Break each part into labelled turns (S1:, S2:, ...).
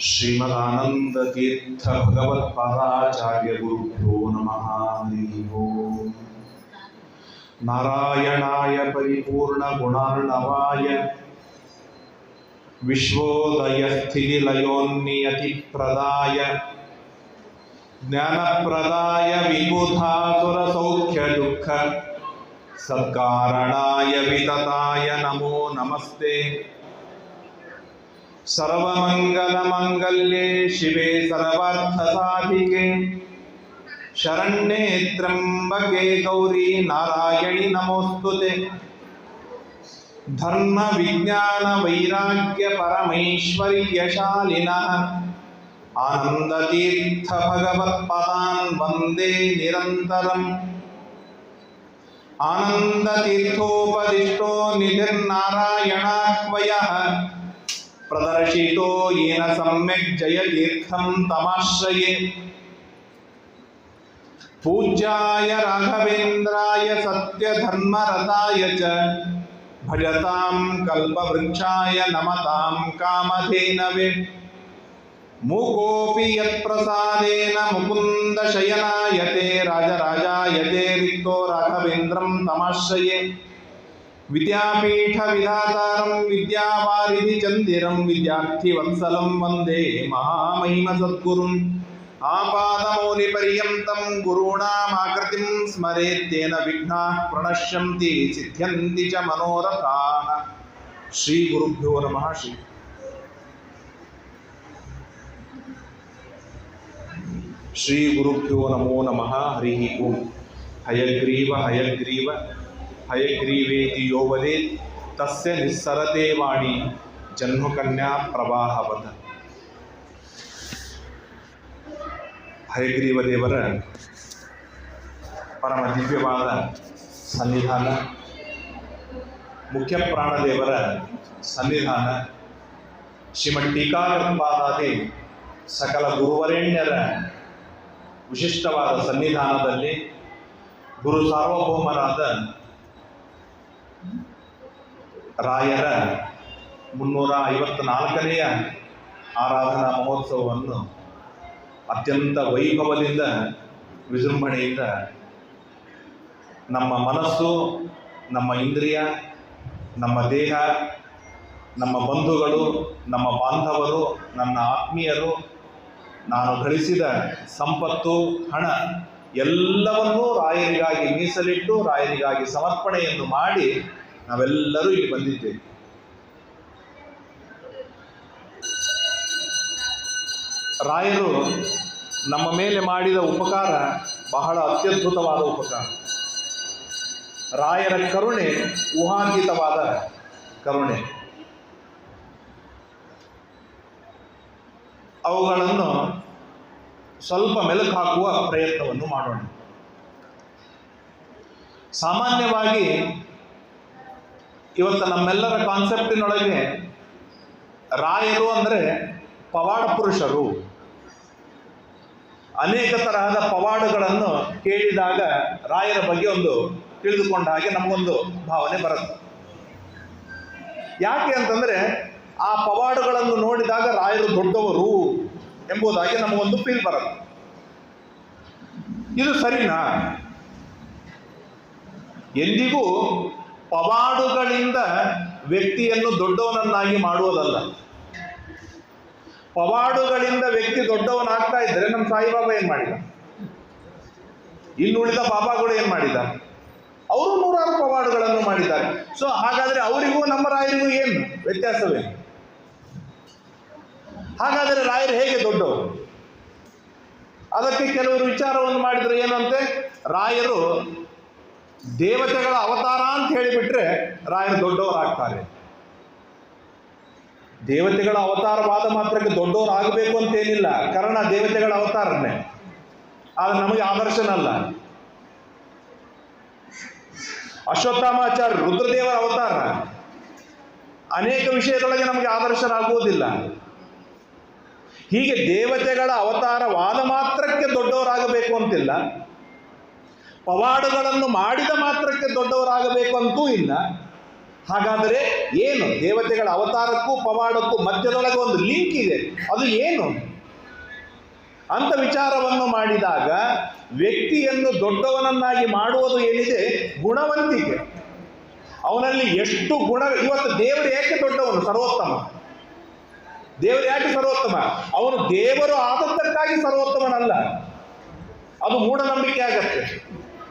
S1: श्रीमदानन्दतीर्थभगवत्पादाचार्यगुरुभ्यो नमः नारायणाय परिपूर्णगुणार्णवाय विश्वोदयस्थितिलयोन्नियतिप्रदाय ज्ञानप्रदाय विबुधासुरसौख्यदुःख सत्कारणाय वितताय नमो नमस्ते। सर्वमङ्गलमङ्गल्ये शिवे सर्वार्थसाधिके। शरण्ये त्र्यम्बके गौरी नारायणि नमोऽस्तु ते। धर्म विज्ञान वैराग्य परमैश्वर्यशालिनः आनन्दतीर्थ भगवत्पदान् वंदे निरन्तरम्। आनन्दतीर्थोपदिष्टो निधिर्नारायणाह्वयः प्रदर्शितो येन सम्यक् जयतीर्थं तमाश्रये। पूज्याय राघवेन्द्राय सत्यधर्मरताय च भजतां कल्पवृक्षाय नमतां कामधेनवे। मूकोऽपि यत्प्रसादेन मुकुन्दशयनायते राजराजायते रिक्तो राघवेन्द्रं तमाश्रये। विद्यापीठविधातारं विद्यावारिधिचन्दिरं विद्यार्थिवत्सलं वंदे महामहिमसद्गुरुम् आपादमौलिपर्यन्तं गुरूणामाकृतिं स्मरेत्तेन विघ्नाः प्रणश्यन्ति, सिद्ध्यन्ति च मनोरथाः। श्रीगुरुभ्यो नमः, श्री। श्रीगुरुभ्यो नमो नमः, हरिः ओं हयग्रीव हयग्रीव। हयग्रीवेति यो वदेत् तस्य निस्सरते वाणी जह्नुकन्या ಪ್ರವಾಹವತ ಹಯಗ್ರೀವ ದೇವರ ಪರಮ ದಿವ್ಯವಾದ ಸನ್ನಿಧಾನ ಮುಖ್ಯ ಪ್ರಾಣದೇವರ ಸನ್ನಿಧಾನ ಶ್ರೀಮಠ್ ಟೀಕಾಕೃತ್ಪಾದಾದಿ ಸಕಲ ಗುರುವರೇಣ್ಯರ ವಿಶಿಷ್ಟವಾದ ಸನ್ನಿಧಾನದಲ್ಲಿ ಗುರು ಸಾರ್ವಭೌಮರಾದ ರಾಯರ ಮುನ್ನೂರ ಐವತ್ನಾಲ್ಕನೆಯ ಆರಾಧನಾ ಮಹೋತ್ಸವವನ್ನು ಅತ್ಯಂತ ವೈಭವದಿಂದ ವಿಜೃಂಭಣೆಯಿಂದ ನಮ್ಮ ಮನಸ್ಸು, ನಮ್ಮ ಇಂದ್ರಿಯ, ನಮ್ಮ ದೇಹ, ನಮ್ಮ ಬಂಧುಗಳು, ನಮ್ಮ ಬಾಂಧವರು, ನನ್ನ ಆತ್ಮೀಯರು, ನಾನು ಗಳಿಸಿದ ಸಂಪತ್ತು, ಹಣ ಎಲ್ಲವನ್ನೂ ರಾಯರಿಗಾಗಿ ಮೀಸಲಿಟ್ಟು, ರಾಯರಿಗಾಗಿ ಸಮರ್ಪಣೆಯನ್ನು ಮಾಡಿ ನಾವೆಲ್ಲರೂ ಇಲ್ಲಿ ಬಂದಿದ್ದೇವೆ. ರಾಯರು ನಮ್ಮ ಮೇಲೆ ಮಾಡಿದ ಉಪಕಾರ ಬಹಳ ಅತ್ಯದ್ಭುತವಾದ ಉಪಕಾರ. ರಾಯರ ಕರುಣೆ ಊಹಾಂಕಿತವಾದ ಕರುಣೆ. ಅವುಗಳನ್ನು ಸ್ವಲ್ಪ ಮೆಲುಕು ಹಾಕುವ ಪ್ರಯತ್ನವನ್ನು ಮಾಡೋಣ. ಸಾಮಾನ್ಯವಾಗಿ ಇವತ್ತು ನಮ್ಮೆಲ್ಲರ ಕಾನ್ಸೆಪ್ಟಿನೊಳಗೆ ರಾಯರು ಅಂದರೆ ಪವಾಡ ಪುರುಷರು. ಅನೇಕ ತರಹದ ಪವಾಡಗಳನ್ನು ಕೇಳಿದಾಗ ರಾಯರ ಬಗ್ಗೆ ಒಂದು ತಿಳಿದುಕೊಂಡ ಹಾಗೆ ನಮಗೊಂದು ಭಾವನೆ ಬರುತ್ತೆ. ಯಾಕೆ ಅಂತಂದರೆ ಆ ಪವಾಡಗಳನ್ನು ನೋಡಿದಾಗ ರಾಯರು ದೊಡ್ಡವರು ಎಂಬುದಾಗಿ ನಮಗೊಂದು ಫೀಲ್ ಬರುತ್ತೆ. ಇದು ಸರಿನಾ? ಎಂದಿಗೂ ಪವಾಡುಗಳಿಂದ ವ್ಯಕ್ತಿಯನ್ನು ದೊಡ್ಡವನನ್ನಾಗಿ ಮಾಡುವುದಲ್ಲ. ಪವಾಡುಗಳಿಂದ ವ್ಯಕ್ತಿ ದೊಡ್ಡವನಾಗ್ತಾ ಇದ್ದರೆ ನಮ್ಮ ಸಾಯಿಬಾಬಾ ಏನು ಮಾಡಿದ? ಇನ್ನುಳಿದ ಬಾಬಾಗಳು ಏನು ಮಾಡಿದ? ಅವರು ನೂರಾರು ಪವಾಡುಗಳನ್ನು ಮಾಡಿದ್ದಾರೆ. ಸೊ ಹಾಗಾದರೆ ಅವರಿಗೂ ನಮ್ಮ ರಾಯರಿಗೂ ಏನು ವ್ಯತ್ಯಾಸವೇ ಹಾಗಾದರೆ ರಾಯರು ಹೇಗೆ ದೊಡ್ಡವರು? ಅದಕ್ಕೆ ಕೆಲವರು ವಿಚಾರವನ್ನು ಮಾಡಿದ್ರು ಏನಂತೆ ರಾಯರು ದೇವತೆಗಳ ಅವತಾರ ಅಂತ ಹೇಳಿಬಿಟ್ರೆ ರಾಯರು ದೊಡ್ಡವರಾಗ್ತಾರೆ. ದೇವತೆಗಳ ಅವತಾರವಾದ ಮಾತ್ರಕ್ಕೆ ದೊಡ್ಡವರಾಗಬೇಕು ಅಂತೇನಿಲ್ಲ. ಕಾರಣ ದೇವತೆಗಳ ಅವತಾರನೇ. ಆದ್ರೆ ನಮಗೆ ಆದರ್ಶನಲ್ಲ ಅಶ್ವತ್ಥಾಮಾಚಾರ್ಯ ರುದ್ರದೇವರ ಅವತಾರ. ಅನೇಕ ವಿಷಯದೊಳಗೆ ನಮಗೆ ಆದರ್ಶರಾಗುವುದಿಲ್ಲ ಹೀಗೆ ದೇವತೆಗಳ ಅವತಾರವಾದ ಮಾತ್ರಕ್ಕೆ ದೊಡ್ಡವರಾಗಬೇಕು ಅಂತಿಲ್ಲ. ಪವಾಡಗಳನ್ನು ಮಾಡಿದ ಮಾತ್ರಕ್ಕೆ ದೊಡ್ಡವರಾಗಬೇಕು ಅಂತೂ ಇಲ್ಲ. ಹಾಗಾದರೆ ಏನು? ದೇವತೆಗಳ ಅವತಾರಕ್ಕೂ ಪವಾಡಕ್ಕೂ ಮಧ್ಯದೊಳಗೆ ಒಂದು ಲಿಂಕ್ ಇದೆ. ಅದು ಏನು? ಅಂತ ವಿಚಾರವನ್ನು ಮಾಡಿದಾಗ ವ್ಯಕ್ತಿಯನ್ನು ದೊಡ್ಡವನನ್ನಾಗಿ ಮಾಡುವುದು ಏನಿದೆ? ಗುಣವಂತಿಕೆ. ಅವನಲ್ಲಿ ಎಷ್ಟು ಗುಣ, ಇವತ್ತು ದೇವರು ಯಾಕೆ ದೊಡ್ಡವನು? ಸರ್ವೋತ್ತಮ. ದೇವರು ಯಾಕೆ ಸರ್ವೋತ್ತಮ? ಅವನು ದೇವರು ಆದದ್ದಕ್ಕಾಗಿ ಸರ್ವೋತ್ತಮನಲ್ಲ. ಅದು ಮೂಢನಂಬಿಕೆ ಆಗತ್ತೆ.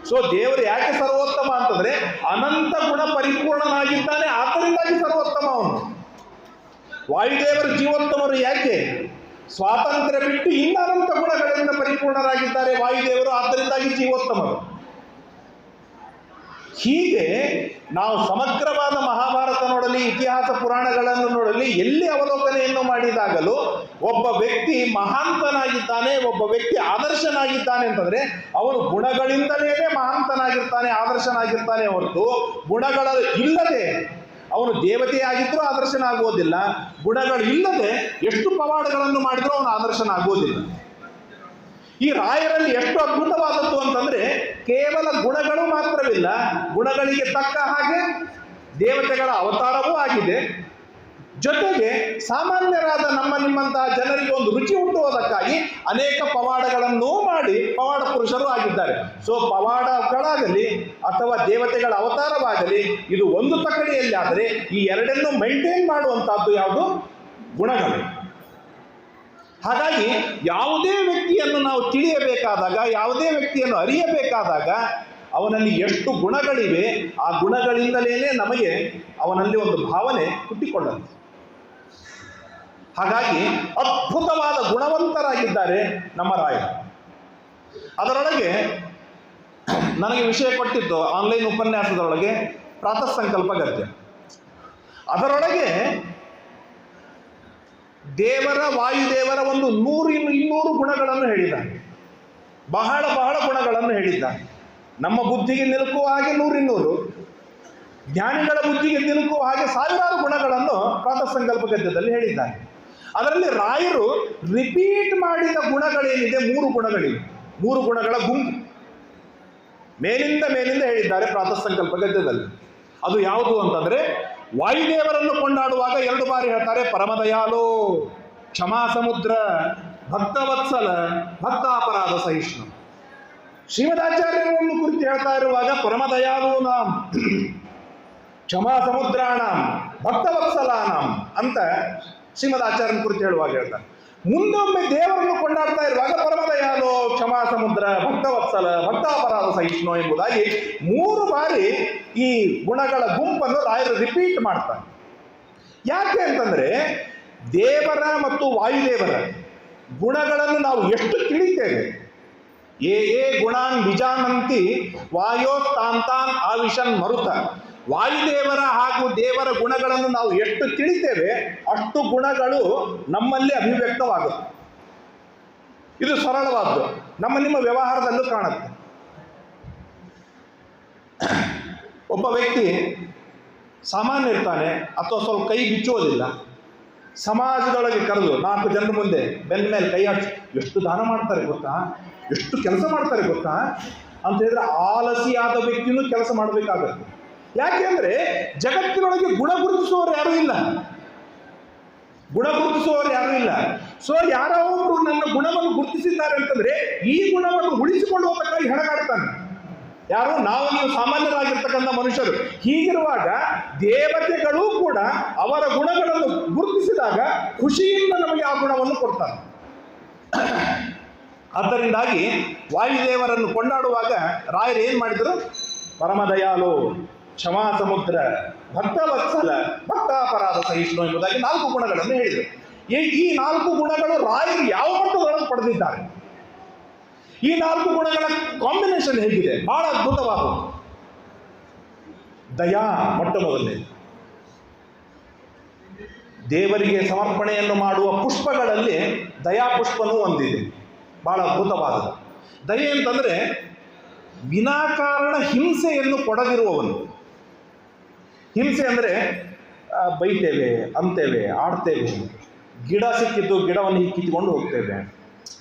S1: ಸೊ ದೇವರು ಯಾಕೆ ಸರ್ವೋತ್ತಮ ಅಂತಂದ್ರೆ ಅನಂತ ಗುಣ ಪರಿಪೂರ್ಣನಾಗಿದ್ದಾನೆ ಆತರಿಂದಾಗಿ ಸರ್ವೋತ್ತಮ ಅವನು. ವಾಯುದೇವರು ಜೀವೋತ್ತಮರು ಯಾಕೆ? ಸ್ವಾತಂತ್ರ್ಯ ಬಿಟ್ಟು ಇನ್ನ ಅನಂತ ಗುಣಗಳಿಂದ ಪರಿಪೂರ್ಣರಾಗಿದ್ದಾರೆ ವಾಯುದೇವರು, ಆದ್ದರಿಂದಾಗಿ ಜೀವೋತ್ತಮರು. ಹೀಗೆ ನಾವು ಸಮಗ್ರವಾದ ಮಹಾಭಾರತ ನೋಡಲಿ, ಇತಿಹಾಸ ಪುರಾಣಗಳನ್ನು ನೋಡಲಿ, ಎಲ್ಲಿ ಅವಲೋಕನೆಯನ್ನು ಮಾಡಿದಾಗಲೂ ಒಬ್ಬ ವ್ಯಕ್ತಿ ಮಹಾಂತನಾಗಿದ್ದಾನೆ, ಒಬ್ಬ ವ್ಯಕ್ತಿ ಆದರ್ಶನಾಗಿದ್ದಾನೆ ಅಂತಂದ್ರೆ ಅವನು ಗುಣಗಳಿಂದಲೇ ಮಹಾಂತನಾಗಿರ್ತಾನೆ, ಆದರ್ಶನಾಗಿರ್ತಾನೆ ಹೊರತು ಗುಣಗಳ ಇಲ್ಲದೆ ಅವನು ದೇವತೆಯಾಗಿದ್ರೂ ಆದರ್ಶನಾಗುವುದಿಲ್ಲ ಗುಣಗಳು ಗುಣಗಳಿಲ್ಲದೆ ಎಷ್ಟು ಪವಾಡಗಳನ್ನು ಮಾಡಿದ್ರೂ ಅವನು ಆದರ್ಶನಾಗುವುದಿಲ್ಲ. ಈ ರಾಯರಲ್ಲಿ ಎಷ್ಟು ಅದ್ಭುತವಾದದ್ದು ಅಂತಂದ್ರೆ ಕೇವಲ ಗುಣಗಳು ಮಾತ್ರವಿಲ್ಲ, ಗುಣಗಳಿಗೆ ತಕ್ಕ ಹಾಗೆ ದೇವತೆಗಳ ಅವತಾರವೂ ಆಗಿದೆ. ಜೊತೆಗೆ ಸಾಮಾನ್ಯರಾದ ನಮ್ಮ ನಿಮ್ಮಂತಹ ಜನರಿಗೆ ಒಂದು ರುಚಿ ಹುಟ್ಟುವುದಕ್ಕಾಗಿ ಅನೇಕ ಪವಾಡಗಳನ್ನು ಮಾಡಿ ಪವಾಡ ಪುರುಷರು ಆಗಿದ್ದಾರೆ. ಸೊ ಪವಾಡಗಳಾಗಲಿ ಅಥವಾ ದೇವತೆಗಳ ಅವತಾರವಾಗಲಿ, ಇದು ಒಂದು ತಕ್ಕಡಿಯಲ್ಲಿ ಆದರೆ ಈ ಎರಡನ್ನೂ ಮೈಂಟೈನ್ ಮಾಡುವಂತಹದ್ದು ಯಾವುದು? ಗುಣಗಳು. ಹಾಗಾಗಿ ಯಾವುದೇ ವ್ಯಕ್ತಿಯನ್ನು ನಾವು ತಿಳಿಯಬೇಕಾದಾಗ, ಯಾವುದೇ ವ್ಯಕ್ತಿಯನ್ನು ಅರಿಯಬೇಕಾದಾಗ ಅವನಲ್ಲಿ ಎಷ್ಟು ಗುಣಗಳಿವೆ, ಆ ಗುಣಗಳಿಂದಲೇ ನಮಗೆ ಅವನಲ್ಲಿ ಒಂದು ಭಾವನೆ ಹುಟ್ಟಿಕೊಳ್ಳುತ್ತೆ. ಹಾಗಾಗಿ ಅದ್ಭುತವಾದ ಗುಣವಂತರಾಗಿದ್ದಾರೆ ನಮ್ಮ ರಾಯ ಅದರೊಳಗೆ ನನಗೆ ವಿಷಯ ಕೊಟ್ಟಿದ್ದು ಆನ್ಲೈನ್ ಉಪನ್ಯಾಸದೊಳಗೆ ಪ್ರಾತಃ ಸಂಕಲ್ಪ ಗದ್ಯ. ಅದರೊಳಗೆ ದೇವರ ವಾಯುದೇವರ ಒಂದು ನೂರು ಇನ್ನು ಇನ್ನೂರು ಗುಣಗಳನ್ನು ಹೇಳಿದ್ದಾನೆ. ಬಹಳ ಬಹಳ ಗುಣಗಳನ್ನು ಹೇಳಿದ್ದಾನೆ. ನಮ್ಮ ಬುದ್ಧಿಗೆ ನಿಲುಕುವ ಹಾಗೆ ನೂರಿನ್ನೂರು ಜ್ಞಾನಿಗಳ ಬುದ್ಧಿಗೆ ನಿಲುಕುವ ಹಾಗೆ ಸಾವಿರಾರು ಗುಣಗಳನ್ನು ಪ್ರಾತಃ ಸಂಕಲ್ಪ ಗದ್ಯದಲ್ಲಿ ಹೇಳಿದ್ದಾನೆ. ಅದರಲ್ಲಿ ರಾಯರು ರಿಪೀಟ್ ಮಾಡಿದ ಗುಣಗಳೇನಿದೆ? ಮೂರು ಗುಣಗಳಿವೆ. ಮೂರು ಗುಣಗಳ ಗುಂಪು. ಮೇಲಿಂದ ಮೇಲಿಂದ ಹೇಳಿದ್ದಾರೆ ಪ್ರಾತಃ ಸಂಕಲ್ಪ ಗದ್ಯದಲ್ಲಿ ಅದು ಯಾವುದು ಅಂತಂದ್ರೆ ವಾಯುದೇವರನ್ನು ಕೊಂಡಾಡುವಾಗ ಎರಡು ಬಾರಿ ಹೇಳ್ತಾರೆ, ಪರಮದಯಾಲು ಕ್ಷಮಾ ಸಮುದ್ರ, ಭಕ್ತವತ್ಸಲ, ಭಕ್ತಾಪರಾಧ ಸಹಿಷ್ಣು. ಶ್ರೀಮದಾಚಾರ್ಯರನ್ನು ಕುರಿತು ಹೇಳ್ತಾ ಇರುವಾಗ ಪರಮದಯಾಲು ನಾಂ ಕ್ಷಮಾ ಸಮುದ್ರಾಣಂ, ಭಕ್ತವತ್ಸಲಾನಾಂ ಅಂತ ಶ್ರೀಮದಾಚಾರ್ಯನ ಕುರಿತು ಹೇಳುವಾಗ ಹೇಳ್ತಾರೆ. ಮುಂದೊಮ್ಮೆ ದೇವರನ್ನು ಕೊಂಡಾಡ್ತಾ ಇರುವಾಗ ಪರಮದಯಾಲು ಕ್ಷಮಾ ಸಮುದ್ರ, ಭಕ್ತವತ್ಸಲ, ಭಕ್ತಾಪರಾಧ ಸಹಿಷ್ಣು ಎಂಬುದಾಗಿ ಮೂರು ಬಾರಿ ಈ ಗುಣಗಳ ಗುಂಪನ್ನು ರಾಯರು ರಿಪೀಟ್ ಮಾಡ್ತಾರೆ. ಯಾಕೆ ಅಂತಂದ್ರೆ ದೇವರ ಮತ್ತು ವಾಯುದೇವರ ಗುಣಗಳನ್ನು ನಾವು ಎಷ್ಟು ತಿಳಿತೇವೆ? ಏ ಏ ಗುಣಾನ್ ಬಿಜಾನಂತಿ ವಾಯೋ ತಾಂತಾನ್ ಆವಿಷನ್ ಮರುತ. ವಾಯುದೇವರ ಹಾಗೂ ದೇವರ ಗುಣಗಳನ್ನು ನಾವು ಎಷ್ಟು ತಿಳಿತೇವೆ, ಅಷ್ಟು ಗುಣಗಳು ನಮ್ಮಲ್ಲಿ ಅಭಿವ್ಯಕ್ತವಾಗುತ್ತೆ. ಇದು ಸರಳವಾದ್ದು. ನಮ್ಮ ನಿಮ್ಮ ವ್ಯವಹಾರದಲ್ಲೂ ಕಾಣುತ್ತೆ. ಒಬ್ಬ ವ್ಯಕ್ತಿ ಸಾಮಾನ್ಯ ಇರ್ತಾನೆ, ಅಥವಾ ಸ್ವಲ್ಪ ಕೈ ಬಿಚ್ಚುವುದಿಲ್ಲ ಸಮಾಜದೊಳಗೆ ಕರೆದು, ನಾಲ್ಕು ಜನರ ಮುಂದೆ ಬೆನ್ನ ಮೇಲೆ ಕೈ ಹಾಕಿ ಎಷ್ಟು ದಾನ ಮಾಡ್ತಾರೆ ಗೊತ್ತಾ? ಎಷ್ಟು ಕೆಲಸ ಮಾಡ್ತಾರೆ ಗೊತ್ತಾ? ಅಂತ ಹೇಳಿದ್ರೆ ಆಲಸಿಯಾದ ವ್ಯಕ್ತಿನೂ ಕೆಲಸ ಮಾಡಬೇಕಾಗತ್ತೆ. ಯಾಕೆ ಅಂದರೆ ಜಗತ್ತಿನೊಳಗೆ ಗುಣ ಗುರುತಿಸುವವರು ಯಾರೂ ಇಲ್ಲ. ಗುಣ ಗುರುತಿಸುವವರು ಯಾರೂ ಇಲ್ಲ. ಸೊ ಯಾರೋ ಒಬ್ರು ನನ್ನ ಗುಣವನ್ನು ಗುರುತಿಸಿದ್ದಾರೆ ಅಂತಂದ್ರೆ ಈ ಗುಣವನ್ನು ಉಳಿಸಿಕೊಳ್ಳುವುದಕ್ಕಾಗಿ ಹೆಣಗಾಡ್ತಾನೆ. ಯಾರು? ನಾವು ನೀವು ಸಾಮಾನ್ಯರಾಗಿರ್ತಕ್ಕಂಥ ಮನುಷ್ಯರು. ಹೀಗಿರುವಾಗ ದೇವತೆಗಳು ಕೂಡ ಅವರ ಗುಣಗಳನ್ನು ಗುರುತಿಸಿದಾಗ ಖುಷಿಯಿಂದ ನಮಗೆ ಆ ಗುಣವನ್ನು ಕೊಡ್ತಾರೆ. ಆದ್ದರಿಂದಾಗಿ ವಾಯುದೇವರನ್ನು ಕೊಂಡಾಡುವಾಗ ರಾಯರು ಏನು ಮಾಡಿದರು? ಪರಮದಯಾಲು ಕ್ಷಮಾ ಸಮುದ್ರ ಭಕ್ತ ವತ್ಸಲ ಭಕ್ತಾಪರಾಧ ಸಹಿಷ್ಣು ಎಂಬುದಾಗಿ ನಾಲ್ಕು ಗುಣಗಳನ್ನು ಹೇಳಿದರು. ಈ ನಾಲ್ಕು ಗುಣಗಳು ರಾಯರು ಯಾವ ಮಟ್ಟದೊಳಗೆ ಪಡೆದಿದ್ದಾರೆ? ಈ ನಾಲ್ಕು ಗುಣಗಳ ಕಾಂಬಿನೇಷನ್ ಹೇಗಿದೆ? ಬಹಳ ಅದ್ಭುತವಾದದ್ದು. ದಯಾ ಮೊಟ್ಟ ಮೊದಲನೇ. ದೇವರಿಗೆ ಸಮರ್ಪಣೆಯನ್ನು ಮಾಡುವ ಪುಷ್ಪಗಳಲ್ಲಿ ದಯಾ ಪುಷ್ಪನೂ ಒಂದಿದೆ. ಬಹಳ ಅದ್ಭುತವಾದದ್ದು. ದಯೆ ಅಂತಂದ್ರೆ ವಿನಾಕಾರಣ ಹಿಂಸೆಯನ್ನು ಕೊಡದಿರುವವನು. ಹಿಂಸೆ ಅಂದರೆ ಬೈತೇವೆ ಅಂತೇವೆ ಆಡ್ತೇವೆ. ಗಿಡ ಸಿಕ್ಕಿದ್ದು ಗಿಡವನ್ನು ಹೀಗೆ ಕಿತ್ಕೊಂಡು ಹೋಗ್ತೇವೆ.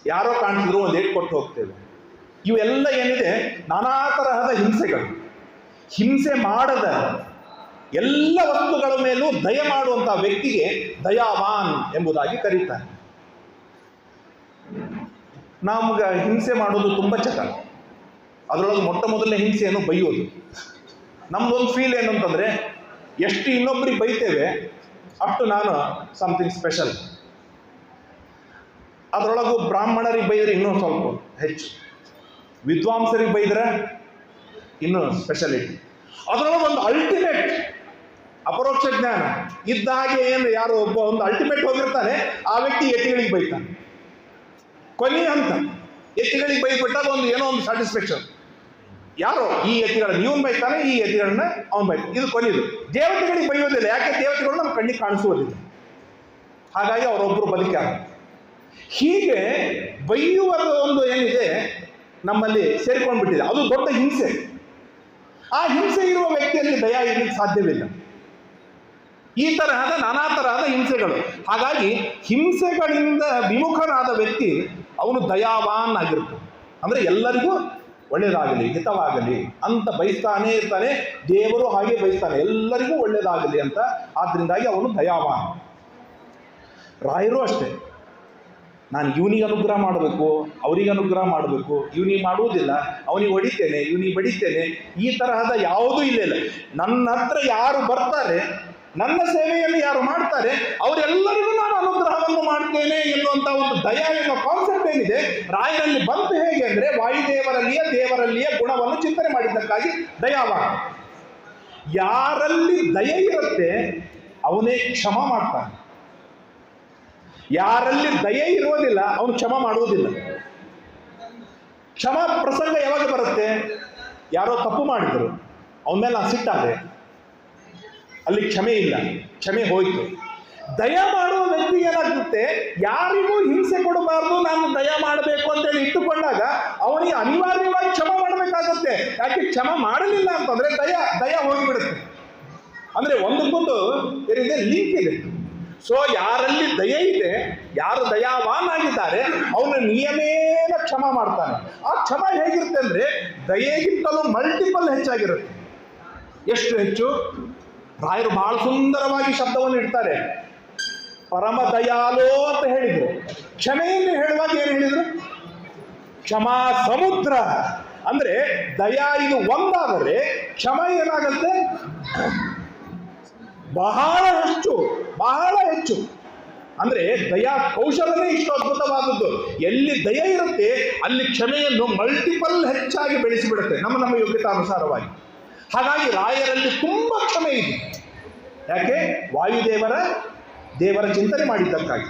S1: ಯಾರೋ ಕಾಣ್ತಿದ್ರು ಒಂದು ಏಟ್ ಕೊಟ್ಟು ಹೋಗ್ತೇವೆ. ಇವೆಲ್ಲ ಏನಿದೆ? ನಾನಾ ತರಹದ ಹಿಂಸೆಗಳು. ಹಿಂಸೆ ಮಾಡದ ಎಲ್ಲ ವಸ್ತುಗಳ ಮೇಲೂ ದಯ ಮಾಡುವಂತ ವ್ಯಕ್ತಿಗೆ ದಯಾವಾನ್ ಎಂಬುದಾಗಿ ಕರೀತಾರೆ. ನಮ್ಗೆ ಹಿಂಸೆ ಮಾಡೋದು ತುಂಬ ಚಟ. ಅದರೊಳಗೆ ಮೊಟ್ಟ ಮೊದಲನೇ ಹಿಂಸೆಯನ್ನು ಬೈಯೋದು. ನಮ್ದೊಂದು ಫೀಲ್ ಏನು ಅಂತಂದ್ರೆ ಎಷ್ಟು ಇನ್ನೊಬ್ಬರಿಗೆ ಬೈತೇವೆ ಅಷ್ಟು ನಾನು ಸಮಥಿಂಗ್ ಸ್ಪೆಷಲ್ ಅದರೊಳಗೂ ಬ್ರಾಹ್ಮಣರಿಗೆ ಬೈದರೆ ಇನ್ನೂ ಸ್ವಲ್ಪ ಹೆಚ್ಚು. ವಿದ್ವಾಂಸರಿಗೆ ಬೈದರೆ ಇನ್ನೂ ಸ್ಪೆಷಲಿಟಿ ಅದರೊಳಗೆ ಒಂದು ಅಲ್ಟಿಮೇಟ್ ಅಪರೋಕ್ಷ ಜ್ಞಾನ. ಇದ್ದ ಹಾಗೆ ಏನು ಯಾರು ಒಬ್ಬ ಒಂದು ಅಲ್ಟಿಮೇಟ್ ಹೋಗಿರ್ತಾನೆ, ಆ ವ್ಯಕ್ತಿ ಎತ್ತಿಗಳಿಗೆ ಬೈತಾನೆ. ಕೊನೆ ಅಂತ ಎತ್ತಿಗಳಿಗೆ ಬೈದ್ಬಿಟ್ಟಾಗ ಒಂದು ಏನೋ ಒಂದು ಸ್ಯಾಟಿಸ್ಫ್ಯಾಕ್ಷನ್ ಯಾರೋ? ಈ ಎತ್ತಿಗಳನ್ನ ಇವನ್ ಬೈತಾನೆ, ಈ ಎತ್ತಿಗಳನ್ನ ಅವನ್ ಬೈತಾನೆ. ಇದು ಕೊನೆಯದು ದೇವತೆಗಳಿಗೆ ಬೈಯೋದಿಲ್ಲ ಯಾಕೆ ದೇವತೆಗಳು ನಮ್ಮ ಕಣ್ಣಿಗೆ ಕಾಣಿಸುವುದಿಲ್ಲ? ಹಾಗಾಗಿ ಅವರೊಬ್ಬರು ಬದುಕ್ಯಾರ. ಹೀಗೆ ಬೈಯುವ ಒಂದು ಏನಿದೆ, ನಮ್ಮಲ್ಲಿ ಸೇರಿಕೊಂಡ್ಬಿಟ್ಟಿದೆ. ಅದು ದೊಡ್ಡ ಹಿಂಸೆ. ಆ ಹಿಂಸೆ ಇರುವ ವ್ಯಕ್ತಿಯಲ್ಲಿ ದಯ ಇರಲಿಕ್ಕೆ ಸಾಧ್ಯವಿಲ್ಲ. ಈ ತರಹದ ನಾನಾ ತರಹದ ಹಿಂಸೆಗಳು. ಹಾಗಾಗಿ ಹಿಂಸೆಗಳಿಂದ ವಿಮುಖನಾದ ವ್ಯಕ್ತಿ, ಅವನು ದಯಾವಾನ್ ಆಗಿರ್ತಾನೆ. ಅಂದ್ರೆ ಎಲ್ಲರಿಗೂ ಒಳ್ಳೇದಾಗಲಿ, ಹಿತವಾಗಲಿ ಅಂತ ಬಯಸ್ತಾನೆ ಇರ್ತಾನೆ, ದೇವರು ಹಾಗೆ ಬಯಸ್ತಾನೆ, ಎಲ್ಲರಿಗೂ ಒಳ್ಳೆಯದಾಗಲಿ ಅಂತ. ಆದ್ರಿಂದಾಗಿ ಅವನು ದಯಾವಾನ. ರಾಯರು ಅಷ್ಟೇ. ನಾನು ಇವನಿಗೆ ಅನುಗ್ರಹ ಮಾಡಬೇಕು, ಅವರಿಗೆ ಅನುಗ್ರಹ ಮಾಡಬೇಕು. ಇವನಿಗೆ ಮಾಡುವುದಿಲ್ಲ, ಅವನಿಗೆ ಹೊಡಿತೇನೆ, ಇವನಿಗೆ ಬಡಿತೇನೆ. ಈ ತರಹದ ಯಾವುದೂ ಇಲ್ಲ. ನನ್ನ ಹತ್ರ ಯಾರು ಬರ್ತಾರೆ ನನ್ನ ಸೇವೆಯಲ್ಲಿ ಯಾರು ಮಾಡ್ತಾರೆ, ಅವರೆಲ್ಲರಿಗೂ ನಾನು ಅನುಗ್ರಹವನ್ನು ಮಾಡ್ತೇನೆ ಎನ್ನುವಂತ ಒಂದು ದಯ ಎನ್ನುವ ಕಾನ್ಸೆಪ್ಟ್ ಏನಿದೆ, ರಾಯರಲ್ಲಿ ಬಂತು ಹೇಗೆ ಅಂದ್ರೆ ವಾಯುದೇವರಲ್ಲಿಯೇ ದೇವರಲ್ಲಿಯೇ ಗುಣವನ್ನು ಚಿಂತನೆ ಮಾಡಿದ್ದಕ್ಕಾಗಿ ದಯಾವಾಗ ಯಾರಲ್ಲಿ ದಯ ಇರುತ್ತೆ, ಅವನೇ ಕ್ಷಮ ಮಾಡ್ತಾನೆ. ಯಾರಲ್ಲಿ ದಯೆ ಇರುವುದಿಲ್ಲ, ಅವನು ಕ್ಷಮ ಮಾಡುವುದಿಲ್ಲ. ಕ್ಷಮ ಪ್ರಸಂಗ ಯಾವಾಗ ಬರುತ್ತೆ? ಯಾರೋ ತಪ್ಪು ಮಾಡಿದರು, ಅವನ ಮೇಲೆ ನಾನು ಅಲ್ಲಿ ಕ್ಷಮೆ ಇಲ್ಲ. ಕ್ಷಮೆ ಹೋಯ್ತು. ದಯ ಮಾಡುವ ವ್ಯಕ್ತಿ ಏನಾಗುತ್ತೆ? ಯಾರಿಗೂ ಹಿಂಸೆ ಕೊಡಬಾರ್ದು, ನಾನು ದಯ ಮಾಡಬೇಕು ಅಂತೇಳಿ ಇಟ್ಟುಕೊಂಡಾಗ ಅವನಿಗೆ ಅನಿವಾರ್ಯವಾಗಿ ಕ್ಷಮ ಮಾಡಬೇಕಾಗುತ್ತೆ. ಯಾಕೆ ಕ್ಷಮ ಮಾಡಲಿಲ್ಲ ಅಂತಂದ್ರೆ ದಯ ದಯ ಹೋಗಿಬಿಡುತ್ತೆ. ಅಂದ್ರೆ ಒಂದಕ್ಕೊಂದು ಏನಿದೆ ಲಿಂಕ್ ಇದೆ? ಸೊ ಯಾರಲ್ಲಿ ದಯೆ ಇದೆ, ಯಾರು ದಯಾವಾನ್ ಆಗಿದ್ದಾರೆ, ಅವನು ನಿಯಮೇನ ಕ್ಷಮ ಮಾಡ್ತಾನೆ. ಆ ಕ್ಷಮ ಹೇಗಿರುತ್ತೆ ಅಂದ್ರೆ, ದಯೆಗಿಂತಲೂ ಮಲ್ಟಿಪಲ್ ಹೆಚ್ಚಾಗಿರುತ್ತೆ. ಎಷ್ಟು ಹೆಚ್ಚು? ರಾಯರು ಬಹಳ ಸುಂದರವಾಗಿ ಶಬ್ದವನ್ನು ಇಡ್ತಾರೆ. ಪರಮ ದಯಾಲೋ ಅಂತ ಹೇಳಿದ್ರು. ಕ್ಷಮೆಯನ್ನು ಹೇಳುವಾಗ ಏನು ಹೇಳಿದ್ರು? ಕ್ಷಮಾ ಸಮುದ್ರ. ಅಂದ್ರೆ ದಯಾ ಇದು ಒಂದಾದರೆ ಕ್ಷಮ ಏನಾಗುತ್ತೆ? ಬಹಳ ಹೆಚ್ಚು ಬಹಳ ಹೆಚ್ಚು. ಅಂದ್ರೆ ದಯಾ ಕೌಶಲನೇ ಇಷ್ಟು ಅದ್ಭುತವಾದದ್ದು. ಎಲ್ಲಿ ದಯ ಇರುತ್ತೆ, ಅಲ್ಲಿ ಕ್ಷಮೆಯನ್ನು ಮಲ್ಟಿಪಲ್ ಹೆಚ್ಚಾಗಿ ಬೆಳೆಸಿಬಿಡುತ್ತೆ. ನಮ್ಮ ನಮ್ಮ ಯೋಗ್ಯತಾನುಸಾರವಾಗಿ. ಹಾಗಾಗಿ ರಾಯರಲ್ಲಿ ತುಂಬಾ ಕ್ಷಮೆ ಇದೆ. ಯಾಕೆ? ವಾಯುದೇವರ, ದೇವರ ಚಿಂತನೆ ಮಾಡಿದ್ದಕ್ಕಾಗಿ.